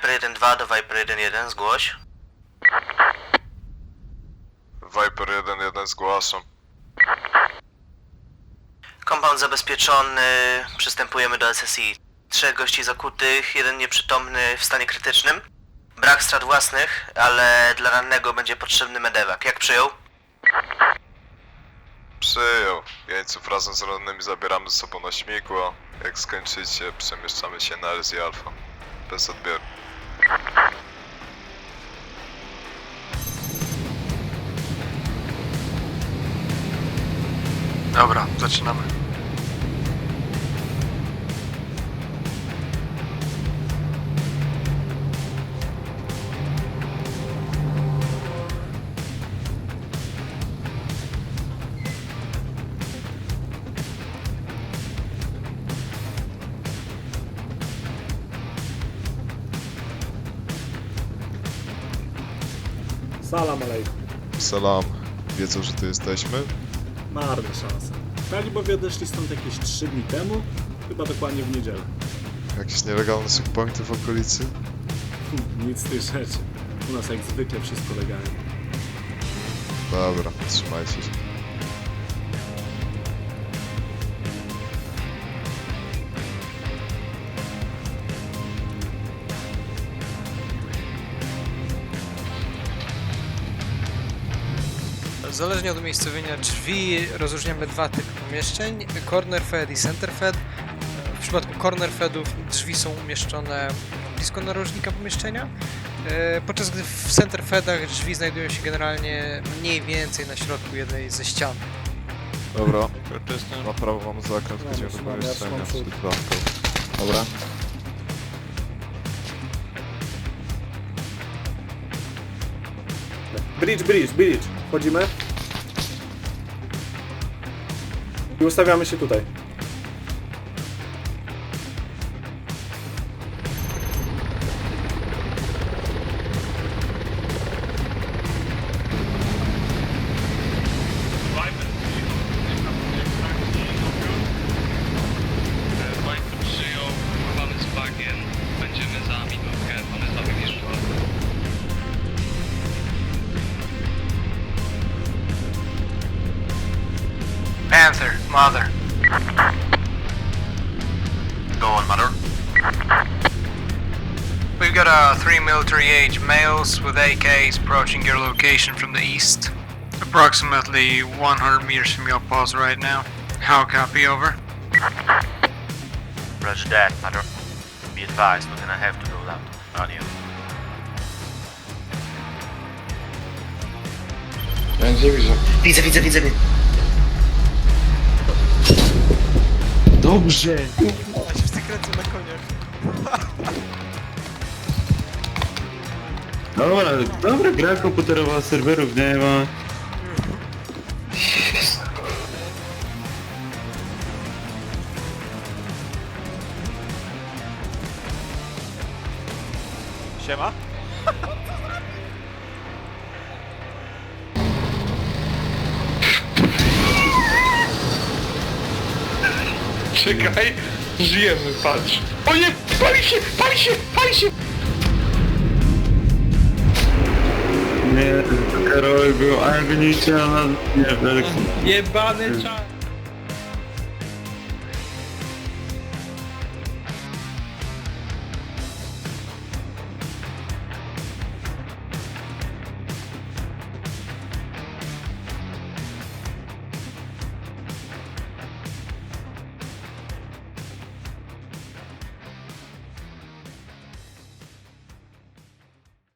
Viper 1-2 do Viper 1-1, zgłoś. Viper 1-1 zgłaszam. Compound zabezpieczony, przystępujemy do SSI. Trzech gości zakutych, jeden nieprzytomny w stanie krytycznym. Brak strat własnych, ale dla rannego będzie potrzebny medewak. Jak przyjął? Przyjął. Jeńców razem z rannymi zabieramy ze sobą na śmigło. Jak skończycie, przemieszczamy się na Alpha. Bez odbioru. Dobra, zaczynamy. Salam alejkum. Salam. Wiedzą, że tu jesteśmy? Marne szanse. Talibowie odeszli stąd jakieś 3 dni temu, chyba dokładnie w niedzielę. Jakieś nielegalne checkpointy w okolicy? Hm, Nic z tych rzeczy. U nas jak zwykle wszystko legalnie. Dobra, trzymajcie się. Zależnie od umiejscowienia drzwi rozróżniamy dwa typy pomieszczeń, corner fed i center fed. W przypadku corner fedów drzwi są umieszczone blisko narożnika pomieszczenia, e, podczas gdy w center fedach drzwi znajdują się generalnie mniej więcej na środku jednej ze ścian. Dobra, na prawo mamy zakręt, będziemy do pomieszczenia bramką. Dobra. Bridge, bridge, bridge. Wchodzimy. I ustawiamy się tutaj. Panther, Mother. Go on, Mother. We've got uh, three military age males with AKs approaching your location from the east. Approximately 100 meters from your post right now. How copy over? Roger that, Mother. Be advised, we're gonna have to roll out. On you. Widzę, widzę, widzę. Dobrze! A się wszyscy kręcą na koniach. Dobra, dobra gra komputerowa, serwerów nie ma. Siema. Czekaj, żyjemy, patrz. O nie, pali się, pali się, pali się! Nie, Karol był, ale go nie Felix. Jebany czas.